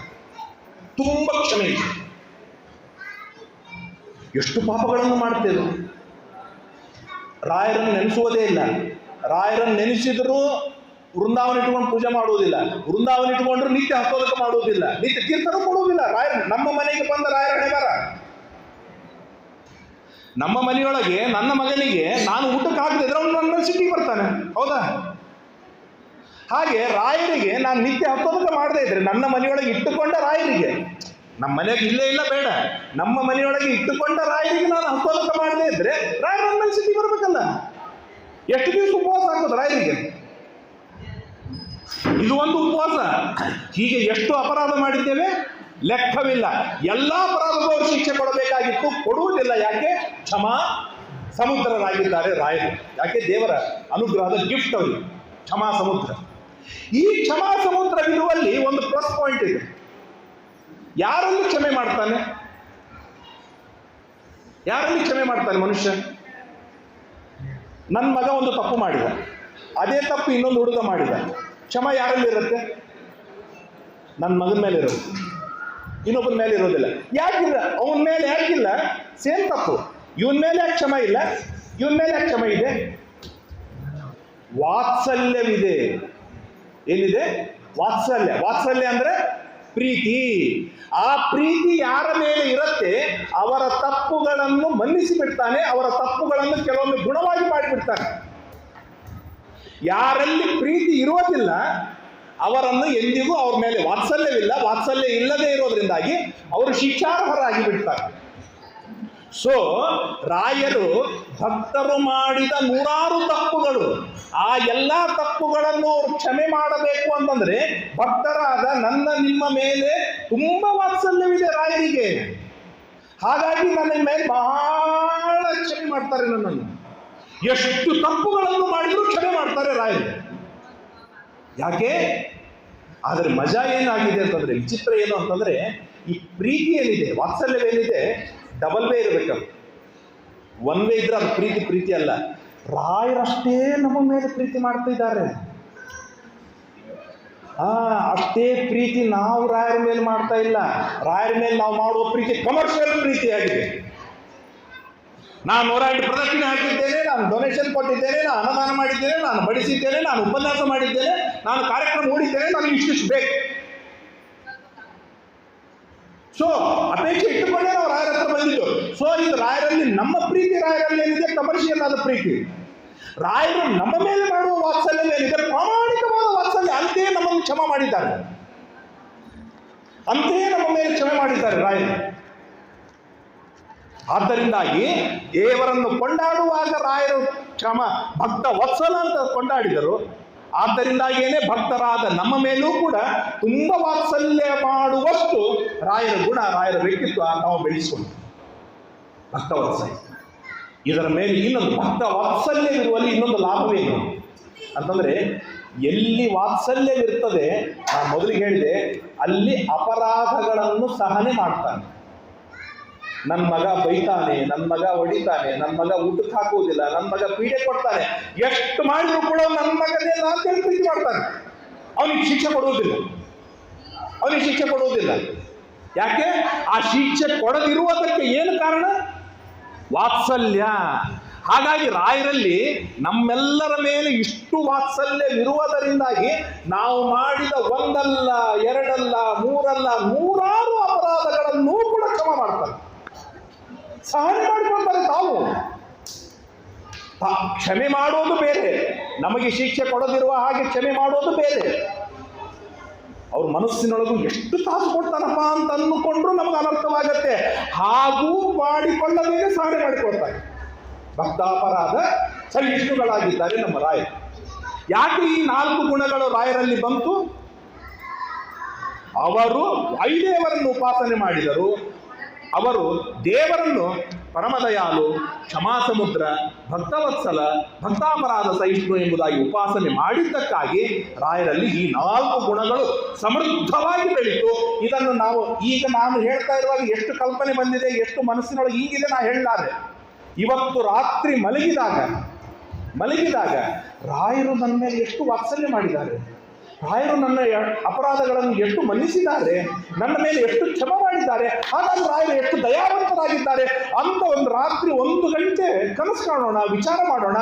S1: ತುಂಬ ಕ್ಷಮೆ ಇದೆ. ಎಷ್ಟು ಪಾಪಗಳನ್ನು ಮಾಡ್ತೇವೆ ರಾಯರನ್ನು ನೆನೆಸುವುದೇ ಇಲ್ಲ. ರಾಯರನ್ನು ನೆನೆಸಿದರೂ ವೃಂದಾವನ ಇಟ್ಕೊಂಡು ಪೂಜೆ ಮಾಡುವುದಿಲ್ಲ. ವೃಂದಾವನ ಇಟ್ಕೊಂಡ್ರು ನಿತ್ಯ ಹಸ್ತೋದಕ ಮಾಡುವುದಿಲ್ಲ. ನಿತ್ಯ ಕೀರ್ತನ ಕೊಡುವುದಿಲ್ಲ. ರಾಯರ ನಮ್ಮ ಮನೆಗೆ ಬಂದ ರಾಯರ ಹಣೆಬರ ನಮ್ಮ ಮನೆಯೊಳಗೆ ನನ್ನ ಮಗನಿಗೆ ನಾನು ಊಟಕ್ಕೆ ಹಾಕದಿದ್ರೆ ಅವನು ನನ್ನ ಸಿಟ್ಟಿಗೆ ಬರ್ತಾನೆ. ಹೌದಾ? ಹಾಗೆ ರಾಯರಿಗೆ ನಾನು ನಿತ್ಯ ಹಸ್ತೋದಕ ಮಾಡದೇ ಇದ್ರೆ ನನ್ನ ಮನೆಯೊಳಗೆ ಇಟ್ಟುಕೊಂಡ ರಾಯರಿಗೆ. ನಮ್ಮ ಮನೆಗೆ ಇಲ್ಲೇ ಇಲ್ಲ ಬೇಡ. ನಮ್ಮ ಮನೆಯೊಳಗೆ ಇಟ್ಟುಕೊಂಡ ರಾಯರಿಗೆ ನಾನು ಹಸ್ತೋದಕ ಮಾಡದೇ ಇದ್ರೆ ರಾಯ ನನ್ನ ಮೇಲೆ ಸಿಟ್ಟಿಗೆ ಬರ್ಬೇಕಲ್ಲ. ಎಷ್ಟು ದಿವಸ ಉಪವಾಸ ಹಾಕೋದು ರಾಯರಿಗೆ? ಇದು ಒಂದು ಉಪವಾಸ. ಹೀಗೆ ಎಷ್ಟು ಅಪರಾಧ ಮಾಡಿದ್ದೇವೆ? ಲೆಕ್ಕವಿಲ್ಲ. ಎಲ್ಲ ಅಪರಾಧಕ್ಕೂ ಅವರು ಶಿಕ್ಷೆ ಕೊಡಬೇಕಾಗಿತ್ತು. ಕೊಡುವುದಿಲ್ಲ. ಯಾಕೆ? ಕ್ಷಮಾ ಸಮುದ್ರರಾಗಿದ್ದಾರೆ ರಾಯರು. ಯಾಕೆ? ದೇವರ ಅನುಗ್ರಹದ ಗಿಫ್ಟ್ ಅವರು. ಕ್ಷಮಾ ಸಮುದ್ರ. ಈ ಕ್ಷಮಾ ಸಮುದ್ರವಿರುವಲ್ಲಿ ಒಂದು ಪ್ಲಸ್ ಪಾಯಿಂಟ್ ಇದೆ. ಯಾರನ್ನು ಕ್ಷಮೆ ಮಾಡ್ತಾನೆ? ಯಾರಲ್ಲಿ ಕ್ಷಮೆ ಮಾಡ್ತಾನೆ ಮನುಷ್ಯ? ನನ್ನ ಮಗ ಒಂದು ತಪ್ಪು ಮಾಡಿದ. ಅದೇ ತಪ್ಪು ಇನ್ನೊಂದು ಹುಡುಗ ಮಾಡಿದ. ಕ್ಷಮ ಯಾರಲ್ಲಿ ಇರುತ್ತೆ ನನ್ನ ಮಗನ ಮೇಲೆ ಇರುತ್ತೆ ಇನ್ನೊಬ್ಬನ ಮೇಲೆ ಇರೋದಿಲ್ಲ. ಯಾಕಿಲ್ಲ? ಅವನ ಮೇಲೆ ಯಾಕಿಲ್ಲ? ಸೇಮ್ ತಪ್ಪು. ಇವನ್ ಮೇಲೆ ಯಾಕೆ ಕ್ಷಮ ಇಲ್ಲ? ಇವನ ಮೇಲೆ ಯಾಕೆ ಕ್ಷಮ ಇದೆ? ವಾತ್ಸಲ್ಯವಿದೆ. ಏನಿದೆ ವಾತ್ಸಲ್ಯ. ವಾತ್ಸಲ್ಯ ಅಂದ್ರೆ ಪ್ರೀತಿ. ಆ ಪ್ರೀತಿ ಯಾರ ಮೇಲೆ ಇರುತ್ತೆ? ಅವರ ತಪ್ಪುಗಳನ್ನು ಮನ್ನಿಸಿ ಬಿಡ್ತಾನೆ ಅವರ ತಪ್ಪುಗಳನ್ನು ಕೆಲವೊಮ್ಮೆ ಗುಣವಾಗಿ ಮಾಡಿಬಿಡ್ತಾನೆ. ಯಾರಲ್ಲಿ ಪ್ರೀತಿ ಇರುವುದಿಲ್ಲ ಅವರನ್ನು ಎಂದಿಗೂ ಅವ್ರ ಮೇಲೆ ವಾತ್ಸಲ್ಯವಿಲ್ಲ, ವಾತ್ಸಲ್ಯ ಇಲ್ಲದೆ ಇರೋದ್ರಿಂದಾಗಿ ಅವರು ಶಿಕ್ಷಾರ್ಹರಾಗಿ ಬಿಡ್ತಾರೆ ಸೊ ರಾಯರು ಭಕ್ತರು ಮಾಡಿದ ನೂರಾರು ತಪ್ಪುಗಳು. ಆ ಎಲ್ಲ ತಪ್ಪುಗಳನ್ನು ಅವರು ಕ್ಷಮೆ ಮಾಡಬೇಕು ಅಂತಂದ್ರೆ ಭಕ್ತರಾದ ನನ್ನ ನಿಮ್ಮ ಮೇಲೆ ತುಂಬಾ ವಾತ್ಸಲ್ಯವಿದೆ ರಾಯರಿಗೆ. ಹಾಗಾಗಿ ನನ್ನ ಮೇಲೆ ಬಹಳ ಕ್ಷಮೆ ಮಾಡ್ತಾರೆ ನನ್ನನ್ನು. ಎಷ್ಟು ತಪ್ಪುಗಳನ್ನು ಮಾಡಿದ್ರು ಕ್ಷಮೆ ಮಾಡ್ತಾರೆ ರಾಯರು. ಯಾಕೆ? ಆದರೆ ಮಜಾ ಏನಾಗಿದೆ ಅಂತಂದ್ರೆ, ವಿಚಿತ್ರ ಏನು ಅಂತಂದ್ರೆ, ಈ ಪ್ರೀತಿ ಏನಿದೆ, ವಾತ್ಸಲ್ಯವೇನಿದೆ ಡಬಲ್ ವೇ ಇರಬೇಕು. ಒನ್ ವೇ ಇದ್ರೆ ಅದು ಪ್ರೀತಿ ಪ್ರೀತಿ ಅಲ್ಲ. ರಾಯರಷ್ಟೇ ನಮ್ಮ ಮೇಲೆ ಪ್ರೀತಿ ಮಾಡ್ತಾ ಇದ್ದಾರೆ. ಆ ಅಷ್ಟೇ ಪ್ರೀತಿ ನಾವು ರಾಯರ ಮೇಲೆ ಮಾಡ್ತಾ ಇಲ್ಲ. ರಾಯರ ಮೇಲೆ ನಾವು ಮಾಡುವ ಪ್ರೀತಿ ಕಮರ್ಷಿಯಲ್ ಪ್ರೀತಿಯಾಗಿದೆ. ನಾನು ನೂರ ಎಂಟು ಪ್ರದಕ್ಷಿಣೆ ಹಾಕಿದ್ದೇನೆ, ನಾನು ಡೊನೇಷನ್ ಕೊಟ್ಟಿದ್ದೇನೆ, ನಾನು ಅನುದಾನ ಮಾಡಿದ್ದೇನೆ, ನಾನು ಬಡಿಸಿದ್ದೇನೆ, ನಾನು ಉಪನ್ಯಾಸ ಮಾಡಿದ್ದೇನೆ, ನಾನು ಕಾರ್ಯಕ್ರಮ ಹೂಡಿದ್ದೇನೆ, ನನಗೆ ಇಷ್ಟಿಷ್ಟು ಬೇಕು. ಸೊ ಅಪೇಕ್ಷೆ ಇಟ್ಟುಕೊಂಡೇ ನಾವು ರಾಯರ ಹತ್ರ ಬಂದಿದ್ದು. ಸೊ ಇದು ರಾಯರಲ್ಲಿ ನಮ್ಮ ಪ್ರೀತಿ ರಾಯರಲ್ಲಿ ಏನಿದೆ? ಕಮರ್ಷಿಯಲ್ ಆದ ಪ್ರೀತಿ. ರಾಯರು ನಮ್ಮ ಮೇಲೆ ಮಾಡುವ ವಾತ್ಸಲ್ಯ ಏನಿದೆ? ಪ್ರಾಮಾಣಿಕವಾದ ವಾತ್ಸಲ್ಯ. ಅಂತೆಯೇ ನಮ್ಮನ್ನು ಕ್ಷಮ ಮಾಡಿದ್ದಾರೆ. ಅಂತೆಯೇ ನಮ್ಮ ಮೇಲೆ ಕ್ಷಮೆ ಮಾಡಿದ್ದಾರೆ ರಾಯರು. ಆದ್ದರಿಂದಾಗಿ ದೇವರನ್ನು ಕೊಂಡಾಡುವಾಗ ರಾಯರು ಕ್ಷಮ, ಭಕ್ತ ವತ್ಸಲ ಅಂತ ಕೊಂಡಾಡಿದರು. ಆದ್ದರಿಂದಾಗಿಯೇ ಭಕ್ತರಾದ ನಮ್ಮ ಮೇಲೂ ಕೂಡ ತುಂಬ ವಾತ್ಸಲ್ಯ ಮಾಡುವಷ್ಟು ರಾಯರ ಗುಣ, ರಾಯರ ವ್ಯಕ್ತಿತ್ವ ನಾವು ಬೆಳೆಸಿಕೊಂಡು ಭಕ್ತ ವಾತ್ಸಲ್ಯ. ಇದರ ಮೇಲೆ ಇನ್ನೊಂದು ಭಕ್ತ ವಾತ್ಸಲ್ಯವಿರುವಲ್ಲಿ ಇನ್ನೊಂದು ಲಾಭವೇನು? ಅಂತಂದ್ರೆ ಎಲ್ಲಿ ವಾತ್ಸಲ್ಯವಿರ್ತದೆ, ನಾನು ಮೊದಲಿಗೆ ಹೇಳಿದೆ, ಅಲ್ಲಿ ಅಪರಾಧಗಳನ್ನು ಸಹನೆ ಮಾಡ್ತಾನೆ ನನ್ನ ಮಗ ಬೈತಾನೆ ನನ್ನ ಮಗ ಹೊಡಿತಾನೆ ನನ್ನ ಮಗ ಊಟಕ್ಕೆ ಹಾಕುವುದಿಲ್ಲ ನನ್ನ ಮಗ ಪೀಡೆ ಕೊಡ್ತಾನೆ. ಎಷ್ಟು ಮಾಡಿದ್ರು ಕೂಡ ನನ್ನ ಮಗನೇ ನಾನು ಪ್ರೀತಿ ಮಾಡ್ತಾನೆ. ಅವನಿಗೆ ಶಿಕ್ಷೆ ಕೊಡುವುದಿಲ್ಲ. ಅವನಿಗೆ ಶಿಕ್ಷೆ ಕೊಡುವುದಿಲ್ಲ. ಯಾಕೆ? ಆ ಶಿಕ್ಷೆ ಕೊಡದಿರುವುದಕ್ಕೆ ಏನು ಕಾರಣ? ವಾತ್ಸಲ್ಯ. ಹಾಗಾಗಿ ರಾಯರಲ್ಲಿ ನಮ್ಮೆಲ್ಲರ ಮೇಲೆ ಇಷ್ಟು ವಾತ್ಸಲ್ಯವಿರುವುದರಿಂದಾಗಿ ನಾವು ಮಾಡಿದ ಒಂದಲ್ಲ, ಎರಡಲ್ಲ, ಮೂರಲ್ಲ, ನೂರಾರು ಅಪರಾಧಗಳನ್ನು ಕೂಡ ಕ್ಷಮ ಮಾಡ್ತಾರೆ. ಸಹನೆ ಮಾಡಿಕೊಳ್ತಾರೆ ತಾವು. ಕ್ಷಮೆ ಮಾಡೋದು ಬೇರೆ. ನಮಗೆ ಶಿಕ್ಷೆ ಕೊಡದಿರುವ ಹಾಗೆ ಕ್ಷಮೆ ಮಾಡೋದು ಬೇರೆ. ಅವ್ರ ಮನಸ್ಸಿನೊಳಗೂ ಎಷ್ಟು ತಾಸು ಕೊಡ್ತಾನಪ್ಪ ಅಂತ ಅಂದುಕೊಂಡ್ರು ನಮಗೆ ಅನರ್ಥವಾಗತ್ತೆ. ಹಾಗೂ ಮಾಡಿಕೊಳ್ಳದೇ ಸಹನೆ ಮಾಡಿಕೊಳ್ತಾರೆ ಭಕ್ತಾಪರಾಧ ಸಹಿಷ್ಣುಗಳಾಗಿದ್ದಾರೆ ನಮ್ಮ ರಾಯರು. ಯಾಕೆ ಈ ನಾಲ್ಕು ಗುಣಗಳು ರಾಯರಲ್ಲಿ ಬಂತು? ಅವರು ಐದೇವರನ್ನು ಉಪಾಸನೆ ಮಾಡಿದರು. ಅವರು ದೇವರನ್ನು ಪರಮದಯಾಲು, ಕ್ಷಮಾಸಮುದ್ರ, ಭಕ್ತವತ್ಸಲ, ಭಕ್ತಾಪರಾಧ ಸಹಿಷ್ಣು ಎಂಬುದಾಗಿ ಉಪಾಸನೆ ಮಾಡಿದ್ದಕ್ಕಾಗಿ ರಾಯರಲ್ಲಿ ಈ ನಾಲ್ಕು ಗುಣಗಳು ಸಮೃದ್ಧವಾಗಿ ಬೆಳೀತು. ಇದನ್ನು ನಾವು ಈಗ ನಾನು ಹೇಳ್ತಾ ಇರುವಾಗ ಎಷ್ಟು ಕಲ್ಪನೆ ಬಂದಿದೆ, ಎಷ್ಟು ಮನಸ್ಸಿನೊಳಗೆ ಈಗಿದೆ ನಾ ಹೇಳಲಾರೆ. ಇವತ್ತು ರಾತ್ರಿ ಮಲಗಿದಾಗ ಮಲಗಿದಾಗ ರಾಯರು ನನ್ನ ಮೇಲೆ ಎಷ್ಟು ವಾತ್ಸಲ್ಯ ಮಾಡಿದ್ದಾರೆ. ರಾಯರು ನನ್ನ ಅಪರಾಧಗಳನ್ನು ಎಷ್ಟು ಮನ್ನಿಸಿದ್ದಾರೆ, ನನ್ನ ಮೇಲೆ ಎಷ್ಟು ಕ್ಷಮ ಮಾಡಿದ್ದಾರೆ ಹಾಗಾಗಿ ರಾಯರು ಎಷ್ಟು ದಯಾವಂತರಾಗಿದ್ದಾರೆ ಅಂತ ಒಂದು ರಾತ್ರಿ ಒಂದು ಗಂಟೆ ಕನಸು ಕಾಣೋಣ, ವಿಚಾರ ಮಾಡೋಣ,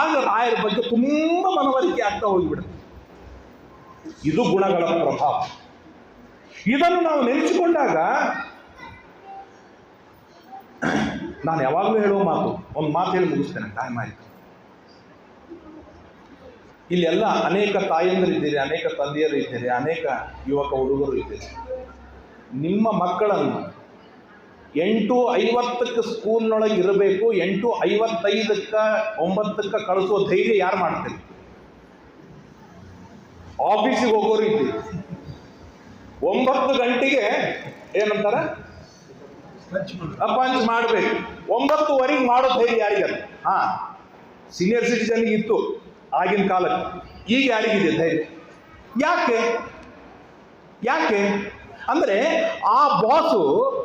S1: ಆಗ ರಾಯರ ಬಗ್ಗೆ ತುಂಬ ಮನವರಿಕೆ ಆಗ್ತಾ ಹೋಗಿಬಿಡುತ್ತೆ. ಇದು ಗುಣಗಳ ಪ್ರಭಾವ. ಇದನ್ನು ನಾವು ನೆನೆಸಿಕೊಂಡಾಗ, ನಾನು ಯಾವಾಗಲೂ ಹೇಳುವ ಮಾತು, ಒಂದು ಮಾತು ಹೇಳಿ ಮುಗಿಸ್ತೇನೆ ಟೈಮ್ ಆಯಿತು. ಇಲ್ಲೆಲ್ಲ ಅನೇಕ ತಾಯಂದಿರಿದ್ದೀರಿ ಅನೇಕ ತಂದೆಯರು ಇದ್ದೀರಿ, ಅನೇಕ ಯುವಕ ಹುಡುಗರು ಇದ್ದೀರಿ. ನಿಮ್ಮ ಮಕ್ಕಳನ್ನು ಎಂಟು ಐವತ್ತಕ್ಕೆ ಸ್ಕೂಲ್ನೊಳಗೆ ಇರಬೇಕು, ಎಂಟು ಐವತ್ತೈದಕ್ಕೆ ಒಂಬತ್ತಕ್ಕೆ ಕಳಿಸುವ ಧೈರ್ಯ ಯಾರು ಮಾಡ್ತೀರಿ? ಆಫೀಸಿಗೆ ಹೋಗೋರು ಇದ್ದೀರಿ. ಒಂಬತ್ತು ಗಂಟೆಗೆ ಏನಂತಾರೆ? ಪಂಚ್ ಮಾಡಬೇಕು. ಒಂಬತ್ತುವರೆಗೆ ಮಾಡೋ ಧೈರ್ಯ ಯಾರಿಗಲ್ಲ ಹಾ ಸೀನಿಯರ್ ಸಿಟಿಜನ್ಗೆ ಇತ್ತು. ಆಗಿನ ಕಾಲಕ್ಕೆ. ಈಗ ಯಾರಿಗಿದೆ ಧೈರ್ಯ? ಯಾಕೆ? ಯಾಕೆ? ಅಂದರೆ ಆ ಬಾಸು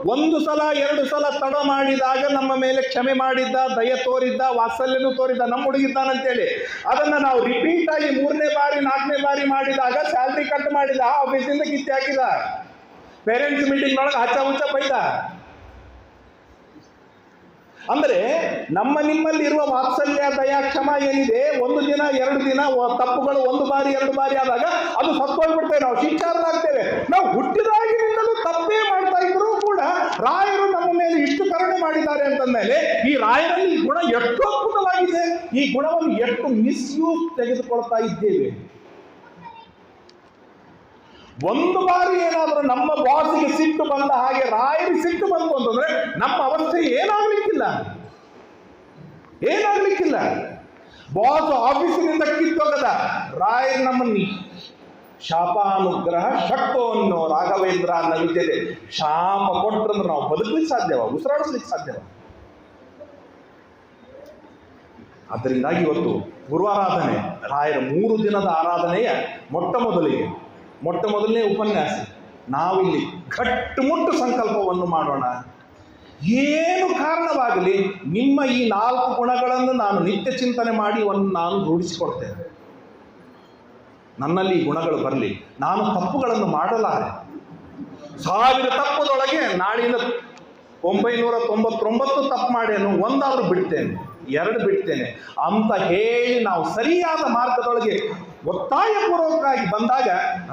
S1: ಒಂದು ಸಲ, ಎರಡು ಸಲ ತಡ ಮಾಡಿದಾಗ ನಮ್ಮ ಮೇಲೆ ಕ್ಷಮೆ ಮಾಡಿದ್ದ, ದಯ ತೋರಿದ್ದ, ವಾತ್ಸಲ್ಯನೂ ತೋರಿದ್ದ, ನಮ್ಮ ಹುಡುಗಿದ್ದಾನಂತೇಳಿ ಅದನ್ನು ನಾವು ರಿಪೀಟ್ ಆಗಿ ಮೂರನೇ ಬಾರಿ, ನಾಲ್ಕನೇ ಬಾರಿ ಮಾಡಿದಾಗ ಸ್ಯಾಲ್ರಿ ಕಟ್ ಮಾಡಿದ ಆಫೀಸಿಂದ ಕಿತ್ತಿ ಹಾಕಿದ. ಪೇರೆಂಟ್ಸ್ ಮೀಟಿಂಗ್ ಒಳಗೆ ಹಚ್ಚ ಹುಚ್ಚ ಬೈದ. ಅಂದರೆ ನಮ್ಮ ನಿಮ್ಮಲ್ಲಿ ಇರುವ ವಾತ್ಸಲ್ಯ ದಯಾ ಕ್ಷಮ ಏನಿದೆ? ಒಂದು ದಿನ, ಎರಡು ದಿನ ತಪ್ಪುಗಳು ಒಂದು ಬಾರಿ, ಎರಡು ಬಾರಿ ಆದಾಗ ಅದು ಸತ್ತೋಗ್ಬಿಡ್ತೇವೆ. ನಾವು ಶಿಕ್ಷಾರ್ಹರಾಗ್ತೇವೆ. ನಾವು ಹುಟ್ಟಿದಾಗಿನಿಂದಲೂ ತಪ್ಪೇ ಮಾಡ್ತಾ ಇದ್ರು ಕೂಡ ರಾಯರು ನಮ್ಮ ಮೇಲೆ ಇಷ್ಟು ಕರುಣೆ ಮಾಡಿದ್ದಾರೆ ಅಂತಂದ್ಮೇಲೆ ಈ ರಾಯರಲ್ಲಿ ಗುಣ ಎಷ್ಟು ಅದ್ಭುತವಾಗಿದೆ. ಈ ಗುಣವನ್ನು ಎಷ್ಟು ಮಿಸ್ಯೂಸ್ ತೆಗೆದುಕೊಳ್ತಾ ಇದ್ದೇವೆ? ಒಂದು ಬಾರಿ ಏನಾದರೂ ನಮ್ಮ ಬಾಸಿಗೆ ಸಿಟ್ಟು ಬಂದ ಹಾಗೆ ರಾಯರಿಗೆ ಸಿಟ್ಟು ಬಂತು ಅಂತಂದ್ರೆ ನಮ್ಮ ಅವಸ್ಥೆ ಏನಾಗ್ಲಿಕ್ಕಿಲ್ಲ. ಏನಾಗ್ಲಿಕ್ಕಿಲ್ಲ. ಬಾಸ್ ಆಫೀಸಿನಿಂದ ಕಿತ್ತೋಗದ, ರಾಯರ್ ನಮ್ಮನ್ನ, ಶಾಪಾನುಗ್ರಹ ಶಕ್ತೋ ಅನ್ನೋ ರಾಘವೇಂದ್ರ ನವಿದ್ಯದೆ ಶಾಪ ಕೊಟ್ರಂದ್ರೆ ನಾವು ಬದುಕಲಿಕ್ಕೆ ಸಾಧ್ಯವ? ಉಸಿರಾಡಿಸ್ಲಿಕ್ಕೆ ಸಾಧ್ಯವ? ಅದರಿಂದಾಗಿ ಇವತ್ತು ಗುರುವಾರಾಧನೆ, ರಾಯರ ಮೂರು ದಿನದ ಆರಾಧನೆಯ ಮೊಟ್ಟ ಮೊದಲಿಗೆ. ಮೊಟ್ಟ ಮೊದಲನೇ ಉಪನ್ಯಾಸ. ನಾವಿಲ್ಲಿ ಗಟ್ಟುಮುಟ್ಟು ಸಂಕಲ್ಪವನ್ನು ಮಾಡೋಣ. ಏನು ಕಾರಣವಾಗಲಿ ನಿಮ್ಮ ಈ ನಾಲ್ಕು ಗುಣಗಳನ್ನು ನಾನು ನಿತ್ಯ ಚಿಂತನೆ ಮಾಡಿ ಒಂದು ನಾನು ರೂಢಿಸಿಕೊಡ್ತೇನೆ. ನನ್ನಲ್ಲಿ ಈ ಗುಣಗಳು ಬರಲಿ. ನಾನು ತಪ್ಪುಗಳನ್ನು ಮಾಡಲಾರೆ. ಸಾವಿರ ತಪ್ಪದೊಳಗೆ ನಾಳಿನ ಒಂಬೈನೂರ ತೊಂಬತ್ತೊಂಬತ್ತು ತಪ್ಪು ಮಾಡೇನು ಒಂದಾದರೂ ಬಿಡ್ತೇನೆ. ಎರಡು ಬಿಡ್ತೇನೆ. ಅಂತ ಹೇಳಿ ನಾವು ಸರಿಯಾದ ಮಾರ್ಗದೊಳಗೆ ಒತ್ತಾಯಪೂರ್ವಕವಾಗಿ ಬಂದಾಗ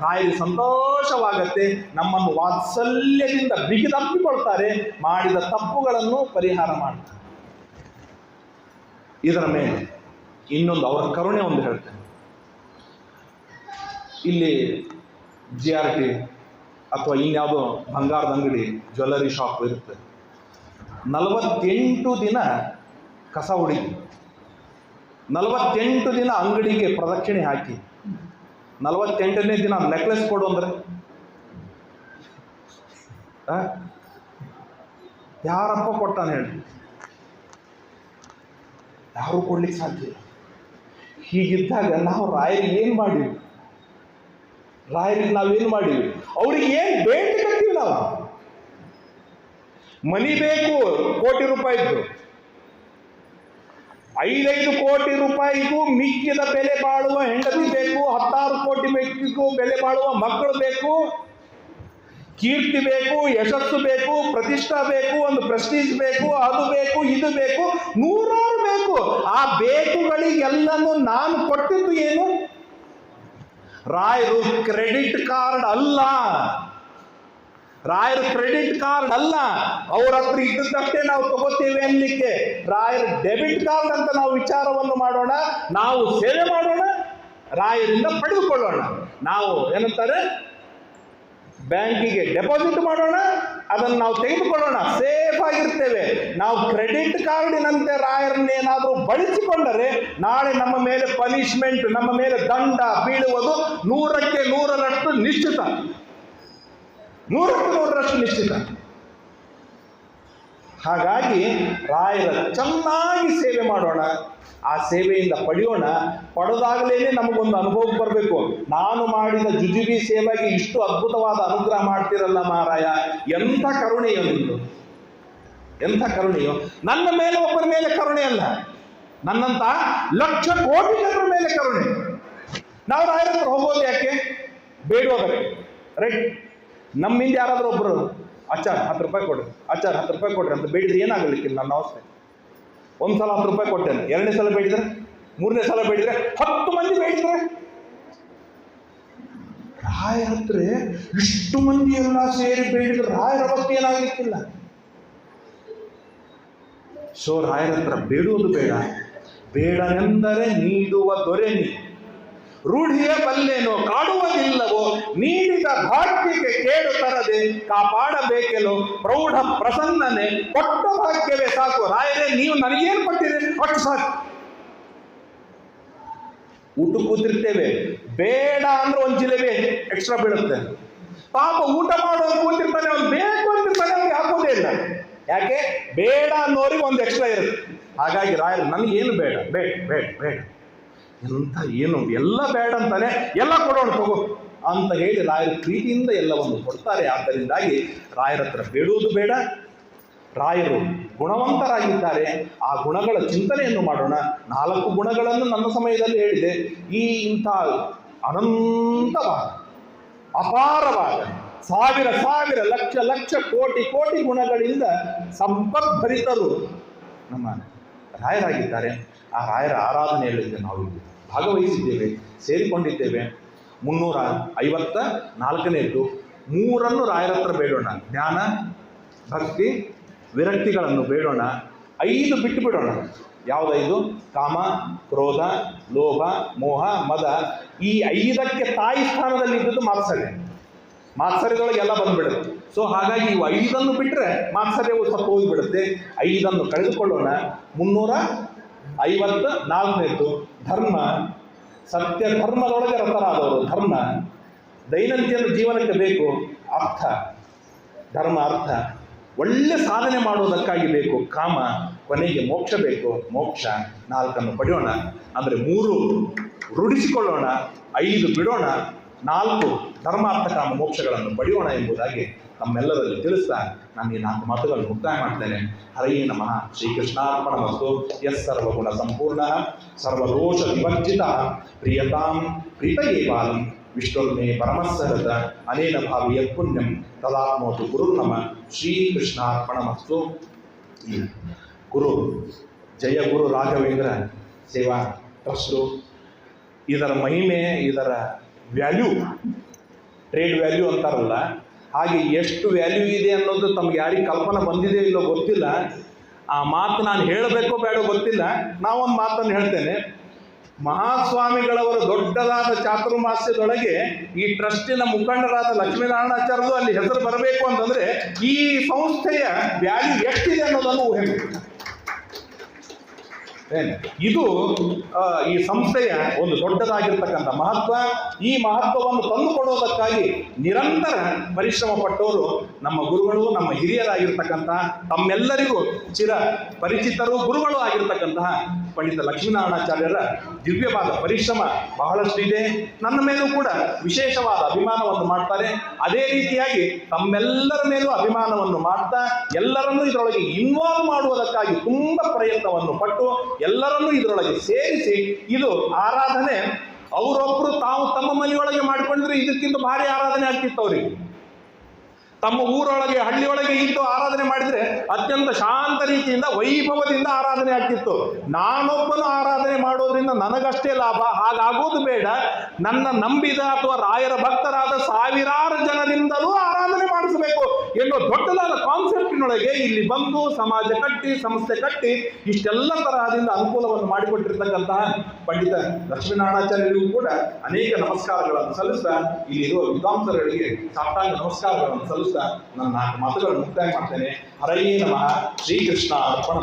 S1: ರಾಯರಿಗೆ ಸಂತೋಷವಾಗತ್ತೆ, ನಮ್ಮನ್ನು ವಾತ್ಸಲ್ಯದಿಂದ ಬಿಗಿದಪ್ಪಿಕೊಳ್ತಾರೆ ಮಾಡಿದ ತಪ್ಪುಗಳನ್ನು ಪರಿಹಾರ ಮಾಡ್ತಾರೆ. ಇದರ ಮೇಲೆ ಇನ್ನೊಂದು ಅವರ ಕರುಣೆ ಒಂದು ಹೇಳ್ತೇನೆ. ಇಲ್ಲಿ ಜಿ ಆರ್ ಟಿ ಅಥವಾ ಇನ್ಯಾವುದೋ ಬಂಗಾರದ ಅಂಗಡಿ ಜ್ಯುವೆಲ್ಲರಿ ಶಾಪ್ ಇರುತ್ತೆ. ನಲವತ್ತೆಂಟು ದಿನ ಕಸ ಹೊಡಿತು ನಲವತ್ತೆಂಟು ದಿನ ಅಂಗಡಿಗೆ ಪ್ರದಕ್ಷಿಣೆ ಹಾಕಿ. ನಲವತ್ತೆಂಟನೇ ದಿನ ನೆಕ್ಲೆಸ್ ಕೊಡು ಅಂದ್ರೆ? ಯಾರಪ್ಪ ಕೊಟ್ಟಾನೆ ಹೇಳಿ. ಯಾರು ಕೊಡ್ಲಿಕ್ಕೆ ಸಾಧ್ಯ ಹೀಗಿದ್ದಾಗ ನಾವು ರಾಯರಿಗೆ ಏನು ಮಾಡಿವಿ? ರಾಯರಿಗೆ ನಾವೇನು ಮಾಡಿವಿ? ಅವ್ರಿಗೆ ಏನು ಬೇಡ ನಾವು? ಮನಿ ಬೇಕು, ಕೋಟಿ ರೂಪಾಯಿದ್ದು ಐದೈದು ಕೋಟಿ ರೂಪಾಯಿಗೂ ಮಿಕ್ಕಿದ ಬೆಲೆ ಬಾಳುವ ಹೆಂಡತಿ ಬೇಕು, ಹತ್ತಾರು ಕೋಟಿ ಮಿಕ್ಕಿಗೂ ಬೆಲೆ ಬಾಳುವ ಮಕ್ಕಳು ಬೇಕು, ಕೀರ್ತಿ ಬೇಕು, ಯಶಸ್ಸು ಬೇಕು, ಪ್ರತಿಷ್ಠಾ ಬೇಕು, ಒಂದು ಪ್ರೆಸ್ಟೀಜ್ ಬೇಕು, ಅದು ಬೇಕು, ಇದು ಬೇಕು, ನೂರಾರು ಬೇಕು. ಆ ಬೇಕುಗಳಿಗೆಲ್ಲನೂ ನಾನು ಕೊಟ್ಟಿದ್ದು ಏನು? ರಾಯರು ಕ್ರೆಡಿಟ್ ಕಾರ್ಡ್ ಅಲ್ಲ. ರಾಯರ ಕ್ರೆಡಿಟ್ ಕಾರ್ಡ್ ಅಲ್ಲ, ಅವ್ರ ಹತ್ರ ಇದ್ದದ್ದಷ್ಟೇ ನಾವು ತಗೋತೇವೆ ಅನ್ಲಿಕ್ಕೆ. ರಾಯರ್ ಡೆಬಿಟ್ ಕಾರ್ಡ್ ಅಂತ ನಾವು ವಿಚಾರವನ್ನು ಮಾಡೋಣ, ನಾವು ಸೇವೆ ಮಾಡೋಣ, ರಾಯರಿಂದ ಪಡೆದುಕೊಳ್ಳೋಣ. ನಾವು ಏನಂತಾರೆ, ಬ್ಯಾಂಕಿಗೆ ಡೆಪಾಸಿಟ್ ಮಾಡೋಣ, ಅದನ್ನು ನಾವು ತೆಗೆದುಕೊಳ್ಳೋಣ. ಸೇಫ್ ಆಗಿರ್ತೇವೆ. ನಾವು ಕ್ರೆಡಿಟ್ ಕಾರ್ಡಿನಂತೆ ರಾಯರನ್ನೇನಾದರೂ ಬಳಸಿಕೊಂಡರೆ, ನಾಳೆ ನಮ್ಮ ಮೇಲೆ ಪನಿಷ್ಮೆಂಟ್, ನಮ್ಮ ಮೇಲೆ ದಂಡ ಬೀಳುವುದು ನೂರಕ್ಕೆ ನೂರರಷ್ಟು ನಿಶ್ಚಿತ. ನೂರಕ್ಕೆ ನೂರರಷ್ಟು ನಿಶ್ಚಿತ ಹಾಗಾಗಿ ರಾಯರ ಚೆನ್ನಾಗಿ ಸೇವೆ ಮಾಡೋಣ. ಆ ಸೇವೆಯಿಂದ ಪಡೆಯೋಣ. ಪಡೆದಾಗಲೇ ನಮಗೊಂದು ಅನುಭವ ಬರಬೇಕು. ನಾನು ಮಾಡಿದ ಜುಜುಬಿ ಸೇವೆಗೆ ಇಷ್ಟು ಅದ್ಭುತವಾದ ಅನುಗ್ರಹ ಮಾಡ್ತಿರಲ್ಲ ಮಹಾರಾಯ. ಎಂಥ ಕರುಣೆಯೋ ನಿಂದು ಎಂಥ ಕರುಣೆಯೋ. ನನ್ನ ಮೇಲೆ ಒಬ್ಬರ ಮೇಲೆ ಕರುಣೆ ಅಲ್ಲ. ನನ್ನಂತ ಲಕ್ಷ ಕೋಟಿ ಜನರ ಮೇಲೆ ಕರುಣೆ. ನಾವು ರಾಯರ ಹತ್ರ ಹೋಗೋದು ಯಾಕೆ? ಬೇಡುವಾಗ ರೈಟ್. ನಮ್ಮಿಂದ ಯಾರಾದರೂ ಒಬ್ಬರು ಆಚಾರ್, ಹತ್ತು ರೂಪಾಯಿ ಕೊಡ್ರಿ ಆಚಾರ್, ಹತ್ತು ರೂಪಾಯಿ ಕೊಡ್ರಿ ಅಂತ ಬೇಡಿದ್ರೆ ಏನಾಗಲಿಕ್ಕಿಲ್ಲ ನನ್ನ ಅವಸ್ಥೆ ಒಂದು ಸಲ ಹತ್ತು ರೂಪಾಯಿ ಕೊಟ್ಟೆ ಎರಡನೇ ಸಲ ಬೇಡಿದ್ರೆ, ಮೂರನೇ ಸಲ ಬೇಡಿದ್ರೆ ಹತ್ತು ಮಂದಿ ಬೇಡಿದ್ರೆ. ರಾಯ ಹತ್ರ ಇಷ್ಟು ಮಂದಿ ಎಲ್ಲ ಸೇರಿ ಬೇಡಿದ್ರೆ ರಾಯರ ಅವಸ್ಥೆ ಏನಾಗಲಿಕ್ಕಿಲ್ಲ. ಸೊ ರಾಯರ ಹತ್ರ ಬೇಡುವುದು ಬೇಡ. ಬೇಡನೆಂದರೆ ನೀಡುವ ದೊರೆ ನೀ. ರೂಢಿಯ ಬಲ್ಲೇನೋ, ಕಾಡುವುದಿಲ್ಲವೋ, ನೀಡಿದ ಭಾಗ್ಯಕ್ಕೆ ಕೇಡು ತರದೆ ಕಾಪಾಡಬೇಕೆಲೋ, ಪ್ರೌಢ ಪ್ರಸನ್ನನೆ, ಕೊಟ್ಟ ಭಾಗ್ಯವೇ ಸಾಕು. ರಾಯರೇ, ನೀವು ನನಗೇನು ಕೊಟ್ಟಿರಿ ಕೊಟ್ಟು ಸಾಕು. ಊಟ ಕೂತಿರ್ತೇವೆ. ಬೇಡ ಅಂದ್ರೆ ಒಂದು ಜಿಲೇಬಿ ಎಕ್ಸ್ಟ್ರಾ ಬೀಳುತ್ತೆ. ಪಾಪ ಊಟ ಮಾಡೋದು ಕೂತಿರ್ತಾನೆ, ಅವ್ನು ಬೇಕು ಅಂತಿರ್ತಾನೆ ಅವ್ನಿಗೆ ಹಾಕೋದೇ ಇಲ್ಲ. ಯಾಕೆ? ಬೇಡ ಅನ್ನೋರಿಗೆ ಒಂದು ಎಕ್ಸ್ಟ್ರಾ ಇರುತ್ತೆ. ಹಾಗಾಗಿ ರಾಯರು, ನನಗೇನು ಬೇಡ ಬೇಡ ಬೇಡ ಬೇಡ. ಎಂತ ಏನು? ಎಲ್ಲ ಬೇಡ ಅಂತಾನೆ, ಎಲ್ಲ ಕೊಡೋಣ ತಗೋ ಅಂತ ಹೇಳಿ ರಾಯರ ಪ್ರೀತಿಯಿಂದ ಎಲ್ಲವನ್ನು ಕೊಡ್ತಾರೆ. ಆದ್ದರಿಂದಾಗಿ ರಾಯರ ಹತ್ರ ಬೇಡುವುದು ಬೇಡ. ರಾಯರು ಗುಣವಂತರಾಗಿದ್ದಾರೆ. ಆ ಗುಣಗಳ ಚಿಂತನೆಯನ್ನು ಮಾಡೋಣ. ನಾಲ್ಕು ಗುಣಗಳನ್ನು ನನ್ನ ಸಮಯದಲ್ಲಿ ಹೇಳಿದೆ. ಈ ಇಂಥ ಅನಂತವಾದ, ಅಪಾರವಾದ ಸಾವಿರ ಸಾವಿರ ಲಕ್ಷ ಲಕ್ಷ ಕೋಟಿ ಕೋಟಿ ಗುಣಗಳಿಂದ ಸಂಪದ್ಭರಿತರು ನಮ್ಮ ರಾಯರಾಗಿದ್ದಾರೆ. ಆ ರಾಯರ ಆರಾಧನೆಯಲ್ಲಿ ನಾವು ಭಾಗವಹಿಸಿದ್ದೇವೆ, ಸೇರಿಕೊಂಡಿದ್ದೇವೆ. ಮುನ್ನೂರ ಐವತ್ತ ನಾಲ್ಕನೆಯದ್ದು ಮೂರನ್ನು ರಾಯರ ಹತ್ರ ಬೇಡೋಣ. ಜ್ಞಾನ, ಭಕ್ತಿ, ವಿರಕ್ತಿಗಳನ್ನು ಬೇಡೋಣ. ಐದು ಬಿಟ್ಟು ಬಿಡೋಣ. ಯಾವುದೈದು? ಕಾಮ, ಕ್ರೋಧ, ಲೋಭ, ಮೋಹ, ಮದ. ಈ ಐದಕ್ಕೆ ತಾಯಿ ಸ್ಥಾನದಲ್ಲಿ ಇದ್ದದ್ದು ಮಾತ್ಸರ್ಯ. ಮಾತ್ಸರ್ಯದೊಳಗೆ ಎಲ್ಲ ಬಂದ್ಬಿಡುತ್ತೆ. ಸೊ ಹಾಗಾಗಿ ಇವು ಐದನ್ನು ಬಿಟ್ಟರೆ ಮಾತ್ಸರ್ಯವು ಸ್ವಲ್ಪ ಹೋಗಿಬಿಡುತ್ತೆ ಐದನ್ನು ಕಳೆದುಕೊಳ್ಳೋಣ. ಮುನ್ನೂರ ಐವತ್ತ ನಾಲ್ಕನೇದ್ದು ಧರ್ಮ. ಸತ್ಯ ಧರ್ಮದೊಳಗೆ ರತರಾದವರು ಧರ್ಮ. ದೈನಂದಿನ ಜೀವನಕ್ಕೆ ಬೇಕು. ಅರ್ಥ. ಧರ್ಮ, ಅರ್ಥ. ಒಳ್ಳೆ ಸಾಧನೆ ಮಾಡುವುದಕ್ಕಾಗಿ ಬೇಕು. ಕಾಮ. ಕೊನೆಗೆ ಮೋಕ್ಷ ಬೇಕು. ಮೋಕ್ಷ. ನಾಲ್ಕನ್ನು ಪಡೆಯೋಣ. ಅಂದರೆ ಮೂರು. ರೂಢಿಸಿಕೊಳ್ಳೋಣ. ಐದು ಬಿಡೋಣ. ನಾಲ್ಕು ಧರ್ಮಾರ್ಥ ಕಾಮ ಮೋಕ್ಷಗಳನ್ನು ಪಡೆಯೋಣ ಎಂಬುದಾಗಿ ತಮ್ಮೆಲ್ಲರಲ್ಲಿ ತಿಳಿಸ್ತಾ ನಾನು ಈ ನಾಲ್ಕು ಮಾತುಗಳನ್ನು ಮುಕ್ತಾಯ ಮಾಡ್ತೇನೆ. ಹರೈ ನಮಃ. ಶ್ರೀಕೃಷ್ಣಾರ್ಪಣ ಮತ್ತು ಎಸ್ ಸರ್ವಗುಣ ಸಂಪೂರ್ಣ. ಸರ್ವದೋಷ ವಿಭಜಿತ. ಪ್ರಿಯತಾಂ ಪ್ರೀತಯೇ ಬಾಲಿ. ವಿಷ್ಣುರ್ಮೇ ಪರಮಸ್ಸರದ ಅನೇನ ಭಾವಿ ಪುಣ್ಯಂ. ತದಾತ್ಮೋತು ನಮ. ಶ್ರೀಕೃಷ್ಣಾರ್ಪಣ ಮತ್ತು ಗುರು, ಜಯ ಗುರು ರಾಘವೇಂದ್ರ ಸೇವಾ ಟ್ರಸ್ಟು. ಇದರ ಮಹಿಮೆ, ಇದರ ವ್ಯಾಲ್ಯೂ, ಟ್ರೇಡ್ ವ್ಯಾಲ್ಯೂ ಅಂತಾರಲ್ಲ, ಹಾಗೆ ಎಷ್ಟು ವ್ಯಾಲ್ಯೂ ಇದೆ ಅನ್ನೋದು ತಮ್ಗೆ ಯಾರಿಗೆ ಕಲ್ಪನೆ ಬಂದಿದೆ ಇಲ್ಲೋ ಗೊತ್ತಿಲ್ಲ. ಆ ಮಾತು ನಾನು ಹೇಳಬೇಕೋ ಬೇಡೋ ಗೊತ್ತಿಲ್ಲ. ನಾವೊಂದು ಮಾತನ್ನು ಹೇಳ್ತೇನೆ. ಮಹಾಸ್ವಾಮಿಗಳವರ ದೊಡ್ಡದಾದ ಚಾತುರ್ಮಾಸ್ಯದೊಳಗೆ ಈ ಟ್ರಸ್ಟಿನ ಮುಖಂಡರಾದ ಲಕ್ಷ್ಮೀನಾರಾಯಣಾಚಾರ್ಯರು ಅಲ್ಲಿ ಹೆಸರು ಬರಬೇಕು ಅಂತಂದ್ರೆ ಈ ಸಂಸ್ಥೆಯ ವ್ಯಾಲ್ಯೂ ಎಷ್ಟಿದೆ ಅನ್ನೋದನ್ನು ಊಹೆ? ಇದು ಈ ಸಂಸ್ಥೆಯ ಒಂದು ದೊಡ್ಡದಾಗಿರ್ತಕ್ಕಂಥ ಮಹತ್ವ. ಈ ಮಹತ್ವವನ್ನು ತಂದುಕೊಡೋದಕ್ಕಾಗಿ ನಿರಂತರ ಪರಿಶ್ರಮ ಪಟ್ಟವರು ನಮ್ಮ ಗುರುಗಳು, ನಮ್ಮ ಹಿರಿಯರಾಗಿರ್ತಕ್ಕಂತಹ ತಮ್ಮೆಲ್ಲರಿಗೂ ಚಿರ ಪರಿಚಿತರು, ಗುರುಗಳು ಆಗಿರ್ತಕ್ಕಂತಹ ಪಂಡಿತ ಲಕ್ಷ್ಮೀನಾರಾಯಣಾಚಾರ್ಯರ ದಿವ್ಯವಾದ ಪರಿಶ್ರಮ ಬಹಳಷ್ಟಿದೆ. ನನ್ನ ಮೇಲೂ ಕೂಡ ವಿಶೇಷವಾದ ಅಭಿಮಾನವನ್ನು ಮಾಡ್ತಾರೆ. ಅದೇ ರೀತಿಯಾಗಿ ತಮ್ಮೆಲ್ಲರ ಮೇಲೂ ಅಭಿಮಾನವನ್ನು ಮಾಡ್ತಾ, ಎಲ್ಲರನ್ನೂ ಇದರೊಳಗೆ ಇನ್ವಾಲ್ವ್ ಮಾಡುವುದಕ್ಕಾಗಿ ತುಂಬ ಪ್ರಯತ್ನವನ್ನು ಪಟ್ಟು, ಎಲ್ಲರನ್ನೂ ಇದರೊಳಗೆ ಸೇರಿಸಿ, ಇದು ಆರಾಧನೆ ಅವರೊಬ್ಬರು ತಾವು ತಮ್ಮ ಮನೆಯೊಳಗೆ ಮಾಡಿಕೊಂಡ್ರೆ ಇದಕ್ಕಿಂತ ಭಾರಿ ಆರಾಧನೆ ಆಗ್ತಿತ್ತು ಅವರಿಗೆ. ತಮ್ಮ ಊರೊಳಗೆ, ಹಳ್ಳಿಯೊಳಗೆ ಇದ್ದು ಆರಾಧನೆ ಮಾಡಿದ್ರೆ ಅತ್ಯಂತ ಶಾಂತ ರೀತಿಯಿಂದ, ವೈಭವದಿಂದ ಆರಾಧನೆ ಆಗ್ತಿತ್ತು. ನಾನೊಬ್ಬನು ಆರಾಧನೆ ಮಾಡೋದ್ರಿಂದ ನನಗಷ್ಟೇ ಲಾಭ, ಹಾಗಾಗೋದು ಬೇಡ. ನನ್ನ ನಂಬಿದ ಅಥವಾ ರಾಯರ ಭಕ್ತರಾದ ಸಾವಿರಾರು ಜನರಿಂದಲೂ ಆರಾಧನೆ ಮಾಡಿಸಬೇಕು ಎನ್ನುವ ದೊಡ್ಡದಾದ ಕಾನ್ಸೆಪ್ಟಿನೊಳಗೆ ಇಲ್ಲಿ ಬಂದು ಸಮಾಜ ಕಟ್ಟಿ, ಸಂಸ್ಥೆ ಕಟ್ಟಿ ಇಷ್ಟೆಲ್ಲ ತರಹದಿಂದ ಅನುಕೂಲವನ್ನು ಮಾಡಿಕೊಟ್ಟಿರ್ತಕ್ಕಂತಹ ಪಂಡಿತ ಲಕ್ಷ್ಮೀನಾರಾಯಣಾಚಾರ್ಯರಿಗೂ ಕೂಡ ಅನೇಕ ನಮಸ್ಕಾರಗಳನ್ನು ಸಲ್ಲಿಸ್ತಾ ಇಲ್ಲಿರುವ ವಿದ್ವಾಂಸರುಗಳಿಗೆ ಸಾಷ್ಟಾಂಗ ನಮಸ್ಕಾರಗಳನ್ನು ಸಲ್ಲಿಸ್ತಾ ನನ್ನ ನಾಲ್ಕು ಮಾತುಗಳನ್ನು ಮುಕ್ತಾಯ ಮಾಡ್ತೇನೆ. ಹರಯೇ ನಮಃ. ಶ್ರೀಕೃಷ್ಣ ಅರ್ಪಣ